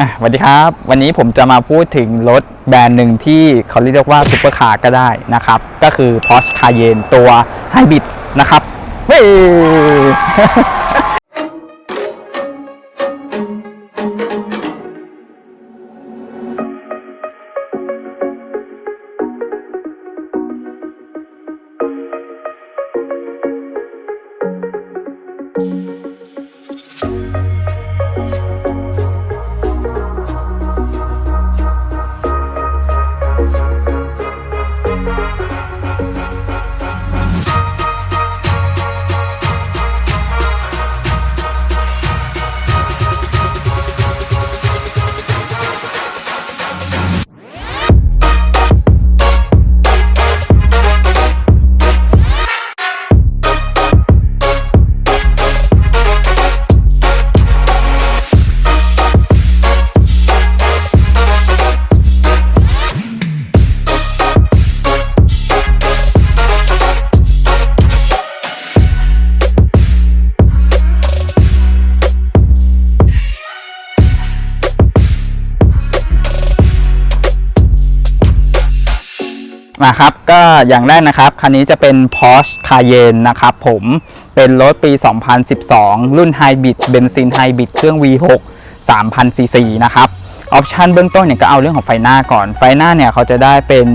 อะสวัสดีครับ วันนี้ผมจะมาพูดถึงรถแบรนด์หนึ่งที่เขาเรียกว่าซุปเปอร์คาร์ก็ได้นะครับ ก็คือ Porsche Cayenne ตัวไฮบริดนะครับเฮ้ ยมาครับก็อย่างแรกนะครับ คันนี้จะเป็น Porsche Cayenne นะครับผมเป็นรถปี 2012 รุ่นไฮบริดเบนซินไฮบริดเครื่อง V6 3,000ซีซีนะครับออปชันเบื้องต้นเนี่ยก็เอาเรื่องของไฟหน้าก่อน ไฟหน้าเนี่ยเขาจะได้เป็น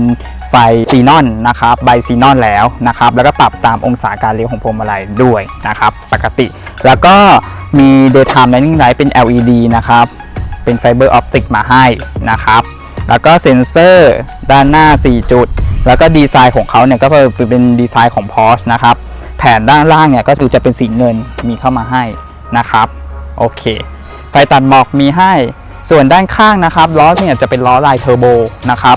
ไฟซีนอนนะครับไบซีนอนแล้วนะครับ แล้วก็ปรับตามองศาการเลี้ยวของพวงมาลัยด้วยนะครับ ปกติ แล้วก็มี daytime running light เป็น LED นะครับ เป็นไฟเบอร์ออปติกมาให้นะครับ แล้วก็เซ็นเซอร์ด้านหน้า 4 จุด แล้วก็ดีไซน์ของเขาเนี่ยก็เป็นดีไซน์ของ Porsche นะครับ แผ่นด้านล่างเนี่ยก็คือจะเป็นสีเงินมีเข้ามาให้นะครับ โอเค ไฟตัดหมอกมีให้ ส่วนด้านข้างนะครับล้อเนี่ยจะเป็นล้อลายเทอร์โบนะครับ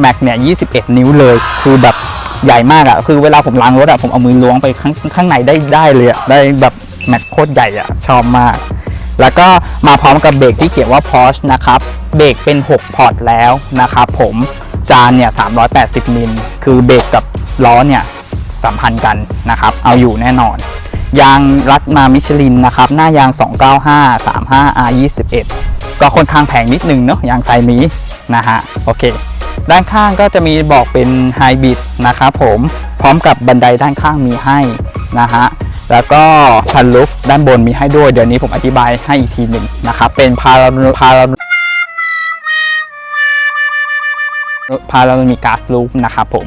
แม็กเนี่ย 21 นิ้วเลย คือแบบใหญ่มากอะ่ะ คือเวลาผมล้างรถอะ่ะ ผมเอามือล้วงไปข้างข้างในได้ได้เลยอะ่ะ ได้แบบแม็กโคตรใหญ่อะ่ะ ชอบมาก แล้วก็มาพร้อมกับเบรกที่เขียนว่า Porsche นะครับ เบรกเป็น 6 พอร์ตแล้วนะครับผม จานเนี่ย380มิลคือเบรกกับล้อเนี่ยสัมพันธ์กันนะครับ เอาอยู่แน่นอน ยางรัดมามิชลินนะครับ หน้ายาง 295 35 R 21ก็ค่อนข้างแพงนิดนึงเนาะยางไซนี้นะฮะโอเค ด้านข้างก็จะมีบอกเป็นไฮบริดนะครับผมพร้อมกับบันไดด้านข้างมีให้นะฮะแล้วก็ชันลุฟด้านบนมีให้ด้วย เดี๋ยวนี้ผมอธิบายให้อีกทีหนึ่งนะครับเป็นพาราพารา พาเรามีการ์ดลูฟนะครับผม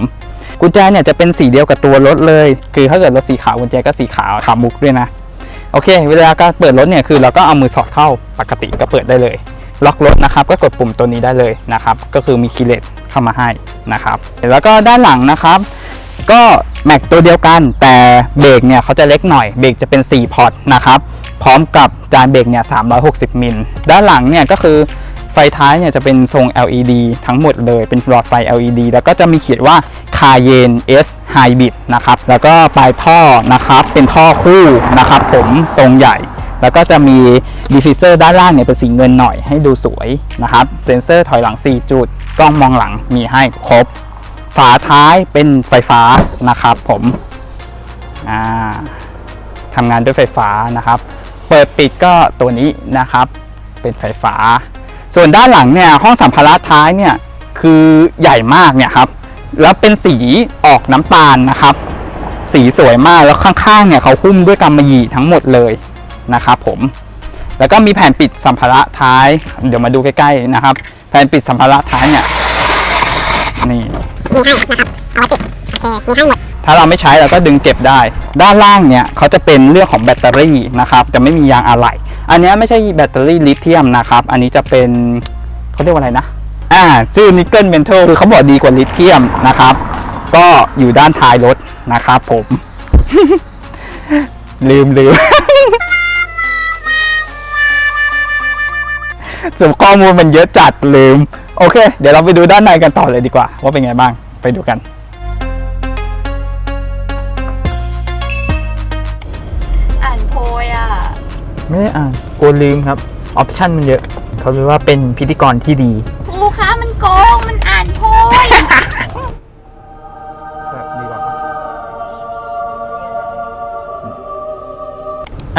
กุญแจเนี่ยจะเป็นสีเดียวกับตัวรถเลย คือถ้าเกิดรถสีขาวกุญแจก็สีขาวขาวมุกด้วยนะโอเค เวลาการเปิดรถเนี่ยคือเราก็เอามือสอดเข้าปกติก็เปิดได้เลย ล็อกรถนะครับก็กดปุ่มตัวนี้ได้เลยนะครับก็คือมีคีย์เลสเข้ามาให้นะครับแล้วก็ด้านหลังนะครับ ก็แม็กตัวเดียวกัน แต่เบรกเนี่ยเขาจะเล็กหน่อยเบรกจะเป็น 4 พอร์ตนะครับพร้อมกับจานเบรกเนี่ย360 มิล ด้านหลังเนี่ยก็คือ ไฟท้ายเนี่ยจะเป็นทรง LED ทั้งหมดเลยเป็นหลอดไฟ LED แล้วก็จะมีเขียนว่า Cayenne S Hybrid นะครับ แล้วก็ปลายท่อนะครับเป็นท่อคู่นะครับผมทรงใหญ่ แล้วก็จะมีดีฟิเซอร์ด้านล่างเนี่ยเป็นสีเงินหน่อยให้ดูสวยนะครับ เซ็นเซอร์ถอยหลัง 4 จุด กล้องมองหลังมีให้ครบ ฝาท้ายเป็นไฟฟ้านะครับผมทำงานด้วยไฟฟ้านะครับ เปิดปิดก็ตัวนี้นะครับ เป็นไฟฟ้า ส่วนด้านหลังเนี่ยห้องสัมภาระท้ายเนี่ยคือใหญ่มากเนี่ยครับแล้วเป็นสีออกน้ำตาลนะครับ สีสวยมากแล้วข้างๆเนี่ยเขาหุ้มด้วยกำมะหยี่ทั้งหมดเลยนะครับผมแล้วก็มีแผ่นปิดสัมภาระท้าย เดี๋ยวมาดูใกล้ๆนะครับ แผ่นปิดสัมภาระท้ายเนี่ยนี่มีให้นะครับเอาไว้ติดโอเคมีให้หมดถ้าเราไม่ใช้เราก็ดึงเก็บได้ ด้านล่างเนี่ยเขาจะเป็นเรื่องของแบตเตอรี่นะครับจะไม่มียางอะไหล่ อันนี้ไม่ใช่แบตเตอรี่ลิเธียมนะครับ อันนี้จะเป็นเขาเรียกว่าอะไรนะ อ่าชื่อนิกเกิลเมนทัลคือเขาบอกดีกว่าลิเธียมนะครับ ก็อยู่ด้านท้ายรถนะครับผม ลืมลืมสมข้อมูลมันเยอะจัดลืม โอเค เดี๋ยวเราไปดูด้านในกันต่อเลยดีกว่า ว่าเป็นไงบ้างไปดูกัน ไม่ได้อ่านกลัวลืมครับ ออปชันมันเยอะ เขาเรียกว่าเป็นพิธีกรที่ดีลูกค้ามันโกงมันอ่านโพยดีกว่า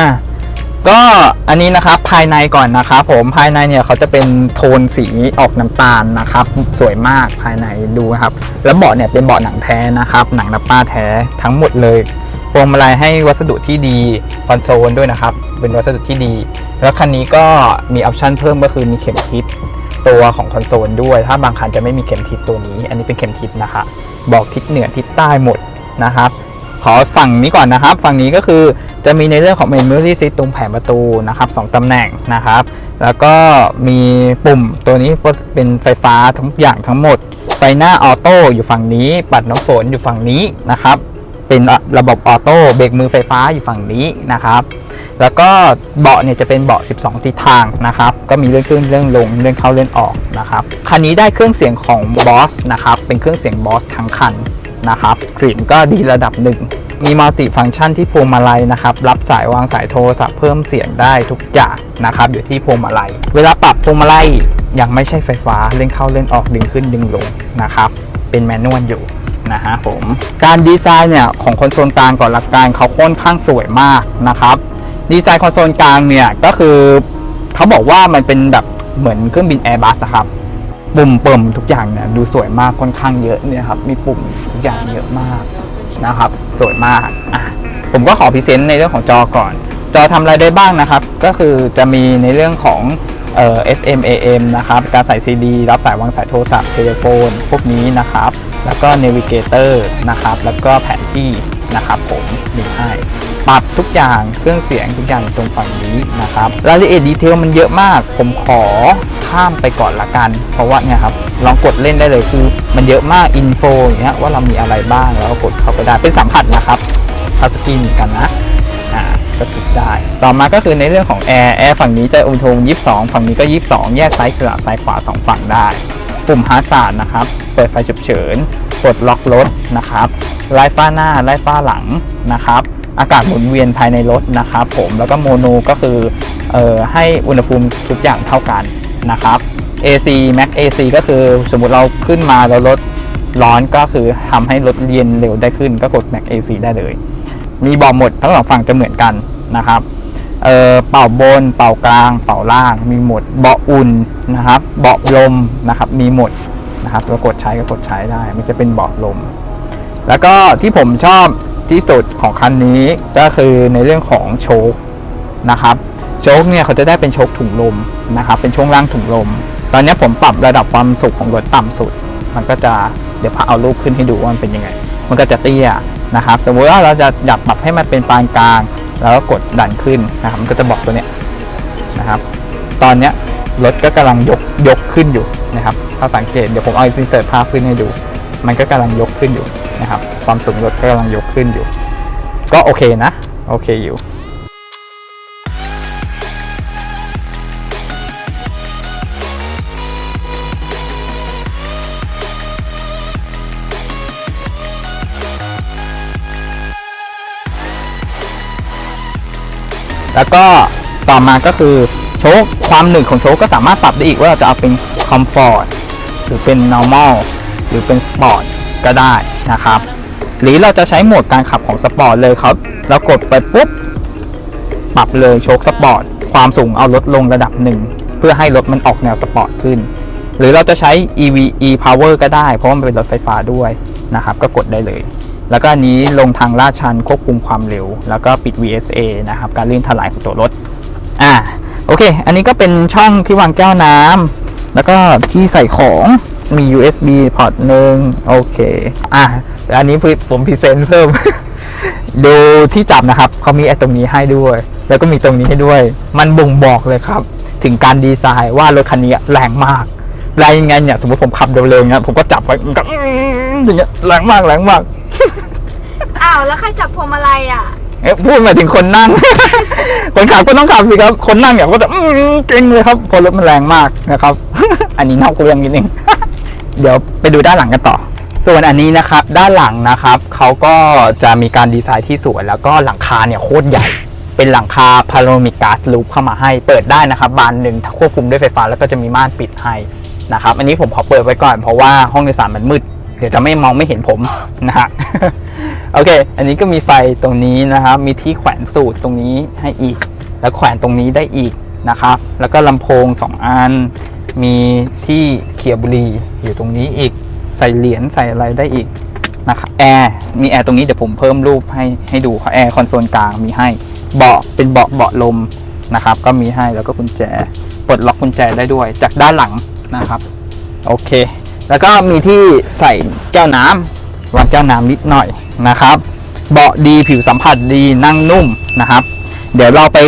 อะ ก็อันนี้นะครับภายในก่อนนะครับผมภายในเนี่ยเขาจะเป็นโทนสีออกน้ำตาลนะครับ สวยมากภายในดูนะครับ แล้วเบาะเนี่ยเป็นเบาะหนังแท้นะครับ หนังนับป้าแท้ทั้งหมดเลยพวงมาลัยให้วัสดุที่ดีคอนโซลด้วยนะครับ เป็นวัสดุที่ดี แล้วคันนี้ก็มีออปชันเพิ่มก็คือมีเข็มทิศตัวของคอนโซลด้วย ถ้าบางคันจะไม่มีเข็มทิศตัวนี้ อันนี้เป็นเข็มทิศนะครับบอกทิศเหนือทิศใต้หมดนะครับ ขอฝั่งนี้ก่อนนะครับ ฝั่งนี้ก็คือจะมีในเรื่องของ Memory Seat ตรงแผงประตูนะครับสองตำแหน่งนะครับ แล้วก็มีปุ่มตัวนี้เป็นไฟฟ้าทั้งอย่างทั้งหมด ไฟหน้าออโต้อยู่ฝั่งนี้ ปัดน้ำฝนอยู่ฝั่งนี้นะครับ เป็นระบบออโต้เบรกมือไฟฟ้าอยู่ฝั่งนี้นะครับ แล้วก็เบาะเนี่ยจะเป็นเบาะ 12 ทิศทางนะครับ ก็มีเลื่อนขึ้นเลื่อนลงเลื่อนเข้าเลื่อนออกนะครับคันนี้ได้เครื่องเสียงของ Boss นะครับ เป็นเครื่องเสียง Boss ทั้งคันนะครับเสียงก็ดีระดับหนึ่ง มีมัลติฟังก์ชันที่พวงมาลัยนะครับ รับสายวางสายโทรศัพท์เพิ่มเสียงได้ทุกอย่างนะครับ อยู่ที่พวงมาลัย เวลาปรับพวงมาลัยยังไม่ใช่ไฟฟ้าเลื่อนเข้าเลื่อนออกดึงขึ้นดึงลงนะครับ เป็นแมนนวลอยู่นะฮะผม การดีไซน์เนี่ยของคอนโซลกลางก่อนหลักการเขาค่อนข้างสวยมากนะครับ ดีไซน์คอนโซลกลางเนี่ยก็คือเขาบอกว่ามันเป็นแบบเหมือนเครื่องบิน Airbus นะครับปุ่มเปิ่มทุกอย่างเนี่ยดูสวยมากค่อนข้างเยอะเนี่ยครับมีปุ่มทุกอย่างเยอะมากนะครับ สวยมากอะผมก็ขอพรีเซนต์ในเรื่องของจอก่อน จอทำอะไรได้บ้างนะครับ ก็คือจะมีในเรื่องของเอ่อ FM AM นะครับ การใส่ CD รับสายวางสายโทรศัพท์เทเลโฟน พวกนี้นะครับ แล้วก็ Navigator นะครับ แล้วก็แผนที่นะครับผมมีให้ ปรับทุกอย่างเครื่องเสียงทุกอย่างตรงฝั่งนี้นะครับรายละเอียดดีเทลมันเยอะมาก ผมขอข้ามไปก่อนละกัน เพราะว่าเนี่ยครับลองกดเล่นได้เลยคือ มันเยอะมากอินโฟอย่างเงี้ยว่าเรามีอะไรบ้างแล้วก็กดเข้าไปได้เป็นสัมผัสนะครับทัสกรีนเหมือนกันนะอ่าก็ติดได้ ต่อมาก็คือในเรื่องของแอร์แอร์ฝั่งนี้จะอุณหภูมิ22 ฝั่งนี้ก็ 22 แยกซ้ายขวาซ้ายขวาสองฝั่งได้ ปุ่มฮาร์ดสาดนะครับ เปิดไฟฉุกเฉิน กดล็อกรถนะครับ ไล่ฟ้าหน้า ไล่ฟ้าหลังนะครับ อากาศหมุนเวียนภายในรถนะครับผมแล้วก็โมโนก็คือออให้อุณหภูมิทุกอย่างเท่ากันนะครับ AC Max AC ก็คือสมมุติเราขึ้นมาแล้วรถร้อนก็คือทำให้รถเย็นเร็วได้ขึ้นก็กด Max AC ได้เลย มีเบาะหมดทั้งสองฝั่งจะเหมือนกันนะครับเเป่าบน เป่ากลาง เป่าล่าง มีหมด เบาะอุ่นนะครับ เบาะลมนะครับ มีหมดนะครับเรากดใช้ก็กดใช้ได้ มันจะเป็นเบาะลม แล้วก็ที่ผมชอบ ที่สุดของคันนี้ก็คือในเรื่องของโชคนะครับโชคเนี่ยเขาจะได้เป็นโชคถุงลมนะครับ เป็นช่วงล่างถุงลม ตอนนี้ผมปรับระดับความสุขของรถต่ำสุด มันก็จะเดี๋ยวพาเอารูปขึ้นให้ดูว่ามันเป็นยังไง มันก็จะเตี้ยนะครับ สมมติว่าเราจะอยากปรับให้มันเป็นปานกลาง แล้วก็กดดันขึ้นนะครับ มันก็จะบอกตัวเนี้ยนะครับ ตอนเนี้ยรถก็กำลังยกยกขึ้นอยู่นะครับถ้าสังเกตเดี๋ยวผมเอาอินเสิร์ตภาพขึ้นให้ดู มันก็กำลังยกขึ้นอยู่นะครับ ความสูงรถก็กำลังยกขึ้นอยู่ ก็โอเคนะ โอเคอยู่แล้วก็ต่อมาก็คือโชคความหนึบของโชคก็สามารถปรับได้อีกว่าเราจะเอาเป็นคอมฟอร์ตหรือเป็น normal หรือเป็นสปอร์ตก็ได้นะครับ หรือเราจะใช้โหมดการขับของสปอร์ตเลยครับ เรากดไปปุ๊บ ปรับเลยโชคสปอร์ต ความสูงเอาลดลงระดับหนึ่ง เพื่อให้รถมันออกแนวสปอร์ตขึ้น หรือเราจะใช้ EV e power ก็ได้ เพราะว่ามันเป็นรถไฟฟ้าด้วยนะครับ ก็กดได้เลย แล้วก็อันนี้ลงทางลาดชันควบคุมความเร็ว แล้วก็ปิด VSA นะครับ การลื่นถลายของตัวรถ อ่า โอเค อันนี้ก็เป็นช่องที่วางแก้วน้ำแล้วก็ที่ใส่ของ มี USB พอร์ตหนึ่งโอเค อะ อันนี้ผมพรีเซนต์เพิ่ม ดูที่จับนะครับ เขามีไอ้ตรงนี้ให้ด้วย แล้วก็มีตรงนี้ให้ด้วย มันบ่งบอกเลยครับ ถึงการดีไซน์ว่ารถคันนี้แรงมากแรงยังไงเนี่ย สมมติผมขับเร็วๆเนี่ยผมก็จับไว้มันก็อย่างเงี้ยแรงมากแรงมาก อ้าว แล้วใครจับพวงมาลัยอะเอ๊ะพูดหมายถึงคนนั่ง คนขับก็ต้องขับสิครับ คนนั่งอย่างก็จะอื้อเก่งเลยครับเพราะรถมันแรงมากนะครับ อันนี้นอกเรื่องนิดนึง เดี๋ยวไปดูด้านหลังกันต่อ ส่วนอันนี้นะครับด้านหลังนะครับเขาก็จะมีการดีไซน์ที่สวยแล้วก็หลังคาเนี่ยโคตรใหญ่ เป็นหลังคาพาโ o มิกการ์ดลูปเข้ามาให้เปิดได้นะครับบานหนึ่งควบคุมด้วยไฟฟ้าแล้วก็จะมีม่านปิดให้นะครับอันนี้ผมขอเปิดไว้ก่อนเพราะว่าห้องโดยสารมันมืดเดี๋ยวจะไม่มองไม่เห็นผมนะฮะโอเค อันนี้ก็มีไฟตรงนี้นะครับ มีที่แขวนสูตรตรงนี้ให้อีก แล้วแขวนตรงนี้ได้อีกนะครับ แล้วก็ลำโพง 2 อัน มีที่ เขียบุรีอยู่ตรงนี้อีก ใส่เหรียญใส่อะไรได้อีกนะครับแอร์มีแอร์ตรงนี้เดี๋ยวผมเพิ่มรูปให้ให้ดูค่ะแอร์คอนโซลกลางมีให้เบาะเป็นเบาะเบาะลมนะครับ ก็มีให้แล้วก็กุญแจปลดล็อกกุญแจได้ด้วย จากด้านหลังนะครับ โอเค แล้วก็มีที่ใส่แก้วน้ำวางแก้วน้ำนิดหน่อยนะครับ เบาะดีผิวสัมผัสดีนั่งนุ่มนะครับ เดี๋ยวเราไป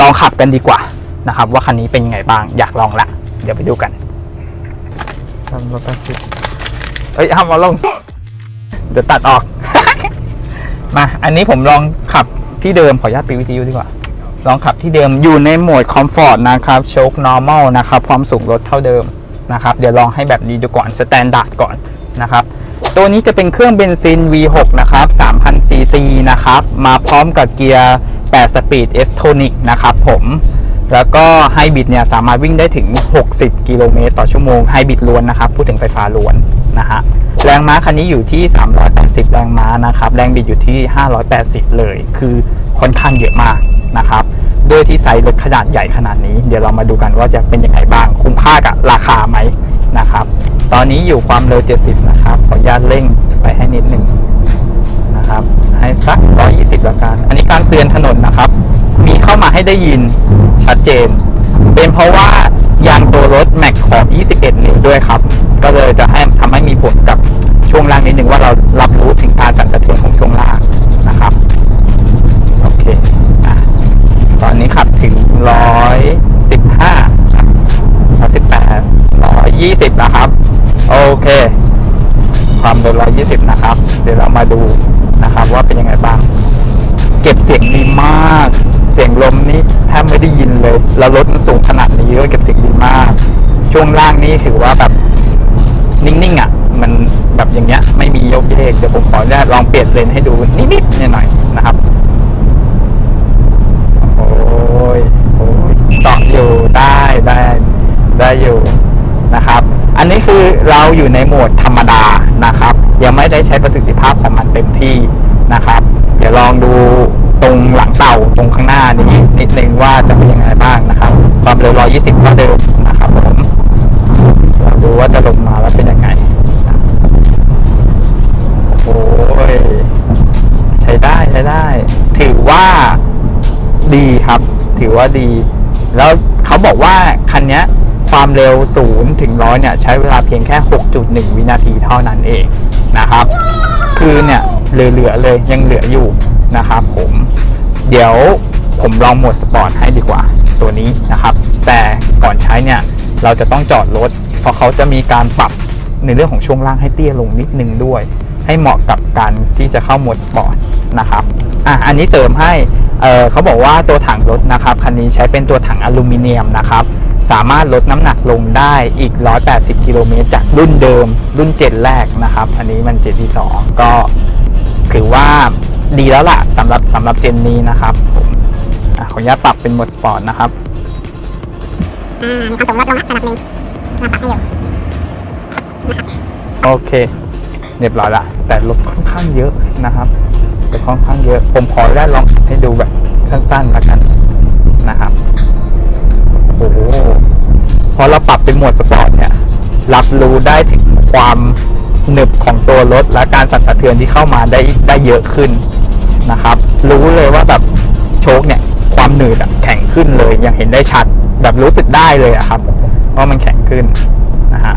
ลองขับกันดีกว่านะครับ ว่าคันนี้เป็นไงบ้างอยากลองละ เดี๋ยวไปดูกัน ทำรถตัดสิเอ้ยห้ามมาลง เดี๋ยวตัดออก มา อันนี้ผมลองขับที่เดิมขออนุญาตปิดวิทยุดีกว่า ลองขับที่เดิมอยู่ในโหมดคอมฟอร์ตนะครับโชค normal นะครับ ความสูงรถเท่าเดิมนะครับ เดี๋ยวลองให้แบบนี้ดูก่อนสแตนดาร์ดก่อนนะครับ ตัวนี้จะเป็นเครื่องเบนซิน V6 นะครับ3,000 cc นะครับ มาพร้อมกับเกียร์8สปีด S tonic นะครับผม แล้วก็ไฮบริดเนี่ยสามารถวิ่งได้ถึง 60 กิโลเมตรต่อชั่วโมงไฮบริดล้วนนะครับ พูดถึงไฟฟ้าล้วนนะฮะแรงม้าคันนี้อยู่ที่ 380 แรงม้านะครับ แรงบิดอยู่ที่ 580 เลย คือค่อนข้างเยอะมากนะครับด้วยที่ไซส์รถขนาดใหญ่ขนาดนี้ เดี๋ยวเรามาดูกันว่าจะเป็นยังไงบ้าง คุ้มค่ากับราคาไหมนะครับ ตอนนี้อยู่ความเร็ว 70 นะครับ ขออนุญาตเร่งไปให้นิดหนึ่งนะครับ ให้สัก 120ล้วกัน อันนี้การเตือนถนนนะครับ มีเข้ามาให้ได้ยินชัดเจน เป็นเพราะว่ายางตัวรถแม็กขอบ 21 นิ้วด้วยครับ ก็เลยจะให้ทำให้มีผลกับช่วงล่างนิดนึงว่าเรารับรู้ถึงการสั่นสะเทือนของช่วงล่างนะครับ โอเคอตอนนี้ขับถึง 115ครับ118 120แล้วครับ โอเค ความเร็ว120 นะครับ เดี๋ยวเรามาดูนะครับว่าเป็นยังไงบ้าง เก็บเสียงดีมาก เสียงลมนี่แทบไม่ได้ยินเลยแล้วรถมันสูงขนาดนี้ก็เก็บเสียงดีมาก ช่วงล่างนี่ถือว่าแบบนิ่งๆอะ มันแบบอย่างเงี้ย ไม่มียกเยกเดี๋ยวผมขออนุญาตลองเปลี่ยนเลนให้ดูนิดๆหน่อยๆนะครับโอ้ยโอ้ยเกาะอยู่ได้ได้ได้อยู่นะครับ อันนี้คือเราอยู่ในโหมดธรรมดานะครับ ยังไม่ได้ใช้ประสิทธิภาพของมันเต็มที่นะครับ เดี๋ยวลองดู ตรงหลังเต่าตรงข้างหน้านี้นิดนึงว่าจะเป็นยังไงบ้างนะครับ ความเร็ว 120เท่าเดิมนะครับผมลองดูว่าจะลงมาแล้วเป็นยังไงโอ้ยใช้ได้ใช้ได้ ถือว่าดีครับ ถือว่าดี แล้วเขาบอกว่าคันนี้ความเร็วศูนย์ถึงร้อยเนี่ย ใช้เวลาเพียงแค่ 6.1 วินาทีเท่านั้นเองนะครับ คือเนี่ยเหลือๆเลยยังเหลืออยู่นะครับผม เดี๋ยวผมลองโหมดสปอร์ตให้ดีกว่าตัวนี้นะครับ แต่ก่อนใช้เนี่ยเราจะต้องจอดรถ เพราะเขาจะมีการปรับในเรื่องของช่วงล่างให้เตี้ยลงนิดนึงด้วย ให้เหมาะกับการที่จะเข้าโหมดสปอร์ตนะครับอะอันนี้เสริมให้เเขาบอกว่าตัวถังรถนะครับคันนี้ใช้เป็นตัวถังอลูมิเนียมนะครับสามารถลดน้ำหนักลงได้อีก 180 กิโลเมตรจากรุ่นเดิม รุ่นเจนแรกนะครับ อันนี้มันเจนที่ 2 ก็ถือว่า ดีแล้วล่ะสำหรับสำหรับเจนนี้นะครับผมอะขออนุญาตปรับเป็นโหมดสปอร์ตนะครับอ่ามีความสูงลดลงนะระดับหนึ่งเราปรับให้อยู่โอเค เรียบร้อยละ แต่รถค่อนข้างเยอะนะครับแต่ค่อนข้างเยอะ ผมขอได้ลองให้ดูแบบสั้นๆแล้วกันนะครับ โอ้โห พอเราปรับเป็นโหมดสปอร์ตเนี่ย รับรู้ได้ถึงความ หนึบของตัวรถและการสั่นสะเทือนที่เข้ามาได้ได้เยอะขึ้นนะครับ รู้เลยว่าแบบโชคเนี่ยความหนืดแข็งขึ้นเลยอย่างเห็นได้ชัดแบบรู้สึกได้เลยอะครับว่ามันแข็งขึ้นนะฮะ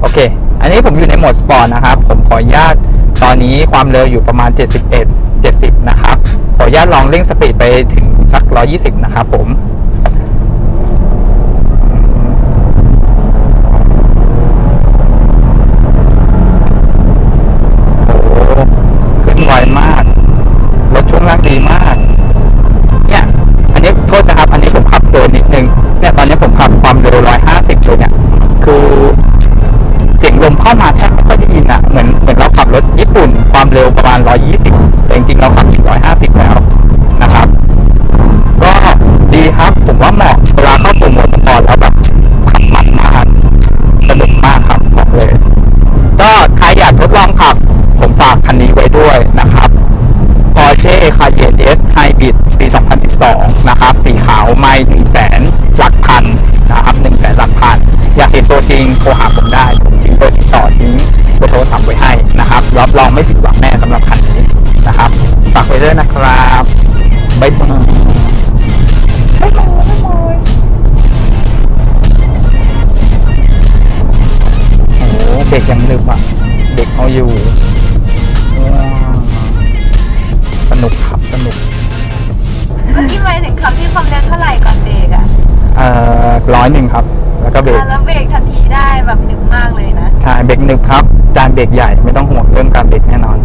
โอเค อันนี้ผมอยู่ในโหมดสปอร์ตนะครับ ผมขออนุญาตตอนนี้ความเร็วอยู่ประมาณ 71 70 นะครับ ขออนุญาตลองเร่งสปีดไปถึงสัก 120 นะครับผม ถึงขับที่ความเร็วเท่าไหร่ก่อนเบรกอะเอ่อร้อยหนึ่งครับ แล้วก็เบรกอะแล้วเบรกทันทีได้แบบหนึบมากเลยนะ ใช่เบรกหนึบครับ จานเบรกใหญ่ไม่ต้องห่วงเรื่องการเบรกแน่นอน